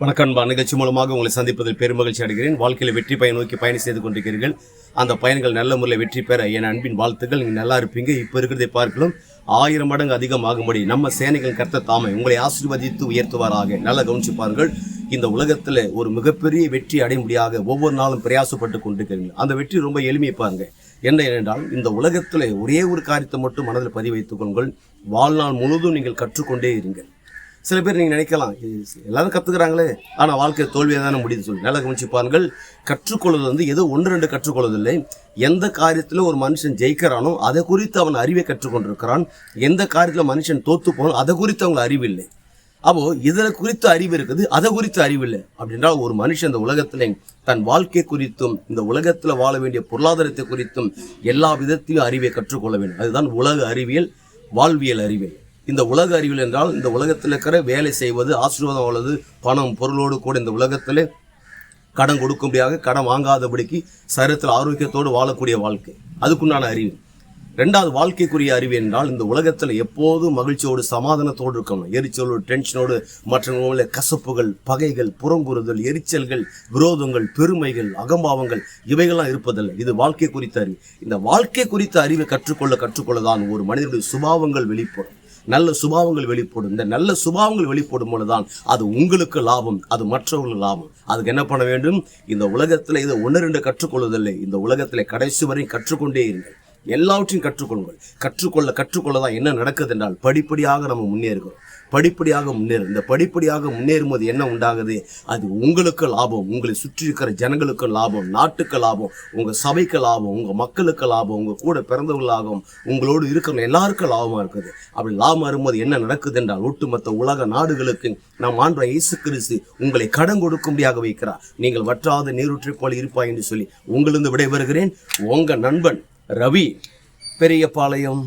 வணக்கம்பா நிகழ்ச்சி மூலமாக உங்களை சந்திப்பதில் பெருமகிழ்ச்சி அடைகிறேன். வாழ்க்கையில் வெற்றி பயன் நோக்கி பயணம் செய்து கொண்டிருக்கிறீர்கள். அந்த பயன்கள் நல்ல முறையில் வெற்றி பெற என் அன்பின் வாழ்த்துக்கள். நீங்கள் நல்லா இருப்பீங்க. இப்போ இருக்கிறதை பார்க்கலாம் ஆயிரம் மடங்கு அதிகமாகும்படி நம்ம சேனைகள் கர்த்த தாமை உங்களை ஆசீர்வதித்து உயர்த்துவாராக. நல்லா கவனிச்சு பாருங்கள். இந்த உலகத்தில் ஒரு மிகப்பெரிய வெற்றி அடையும்படியாக ஒவ்வொரு நாளும் பிரயாசப்பட்டு கொண்டிருக்கிறீர்கள். அந்த வெற்றி ரொம்ப எளிமையை பாருங்க. என்ன என்றால் இந்த உலகத்தில் ஒரே ஒரு காரியத்தை மட்டும் மனதில் பதிவைத்துக் கொள்ளுங்கள். வாழ்நாள் முழுதும் நீங்கள் கற்றுக்கொண்டே இருங்கள். சில பேர் நீங்கள் நினைக்கலாம் எல்லாரும் கற்றுக்குறாங்களே ஆனால் வாழ்க்கை தோல்வியாக தானே முடியுது சொல்லி. நல்லா கவனிச்சு பாருங்கள் கற்றுக்கொள்வது வந்து ஏதோ ஒன்று ரெண்டு கற்றுக்கொள்வதில்லை. எந்த காரியத்தில் ஒரு மனுஷன் ஜெயிக்கிறானோ அதை குறித்து அவன் அறிவை கற்றுக்கொண்டிருக்கிறான். எந்த காரியத்தில் மனுஷன் தோத்து போனோ அதை குறித்து அவங்க அறிவில்லை அப்போ இதில் குறித்து அறிவு இருக்குது அதை குறித்து அறிவில்லை அப்படின்றால் ஒரு மனுஷன் இந்த உலகத்தில் தன் வாழ்க்கை குறித்தும் இந்த உலகத்தில் வாழ வேண்டிய பொருளாதாரத்தை குறித்தும் எல்லா விதத்திலும் அறிவை கற்றுக்கொள்ள வேண்டும். அதுதான் உலக அறிவியல் வாழ்வியல் அறிவியல். இந்த உலக அறிவியல் என்றால் இந்த உலகத்தில் இருக்கிற வேலை செய்வது ஆசீர்வாதம் உள்ளது பணம் பொருளோடு கூட இந்த உலகத்தில் கடன் கொடுக்கும்படியாக கடன் வாங்காதபடிக்கு சரீரத்தில் ஆரோக்கியத்தோடு வாழக்கூடிய வாழ்க்கை. அதுக்குண்டான அறிவு. ரெண்டாவது வாழ்க்கைக்குரிய அறிவு என்றால் இந்த உலகத்தில் எப்போதும் மகிழ்ச்சியோடு சமாதானத்தோடு இருக்கணும். எரிச்சலோடு டென்ஷனோடு மற்றவங்கள கசப்புகள் பகைகள் புறங்குறுதல் எரிச்சல்கள் விரோதங்கள் பெருமைகள் அகம்பாவங்கள் இவைகள்லாம் இருப்பதில்லை. இது வாழ்க்கை குறித்த அறிவு. இந்த வாழ்க்கை குறித்த அறிவை கற்றுக்கொள்ள கற்றுக்கொள்ள தான் ஒரு மனிதனுடைய சுபாவங்கள் வெளிப்படும். நல்ல சுபாவங்கள் வெளிப்படும். இந்த நல்ல சுபாவங்கள் வெளிப்படும் பொழுதுதான் அது உங்களுக்கு லாபம் அது மற்றவர்களுக்கு லாபம். அதுக்கு என்ன பண்ண வேண்டும்? இந்த உலகத்தில் இதை ஒன்று ரெண்டு கற்றுக்கொள்வதில்லை. இந்த உலகத்தில் கடைசி வரை கற்றுக்கொண்டே இருங்கள். எல்லாவற்றையும் கற்றுக்கொள்ளுங்கள். கற்றுக்கொள்ள கற்றுக்கொள்ள தான் என்ன நடக்குது என்றால் படிப்படியாக நம்ம முன்னேறுகிறோம். படிப்படியாக முன்னேறும். இந்த படிப்படியாக முன்னேறும் போது என்ன உண்டாகுது? அது உங்களுக்கு லாபம். உங்களை சுற்றி இருக்கிற ஜனங்களுக்கு லாபம். நாட்டுக்கு லாபம். உங்க சபைக்கு லாபம். உங்க மக்களுக்கு லாபம். உங்க கூட பிறந்தவர்கள் லாபம் உங்களோடு இருக்கிற எல்லாருக்கும் லாபமா இருக்குது. அப்படி லாபம் வரும்போது என்ன நடக்குது என்றால் ஒட்டுமொத்த உலக நாடுகளுக்கு நாம் ஆண்ட இயேசு கிறிஸ்து உங்களை கடன் கொடுக்கும்படியாக வைக்கிறார். நீங்கள் வற்றாத நீரூற்றை போல இருப்பாய் என்று சொல்லி உங்களிருந்து விடைபெறுகிறேன். உங்க நண்பன் ரவி பெரியபாளையம்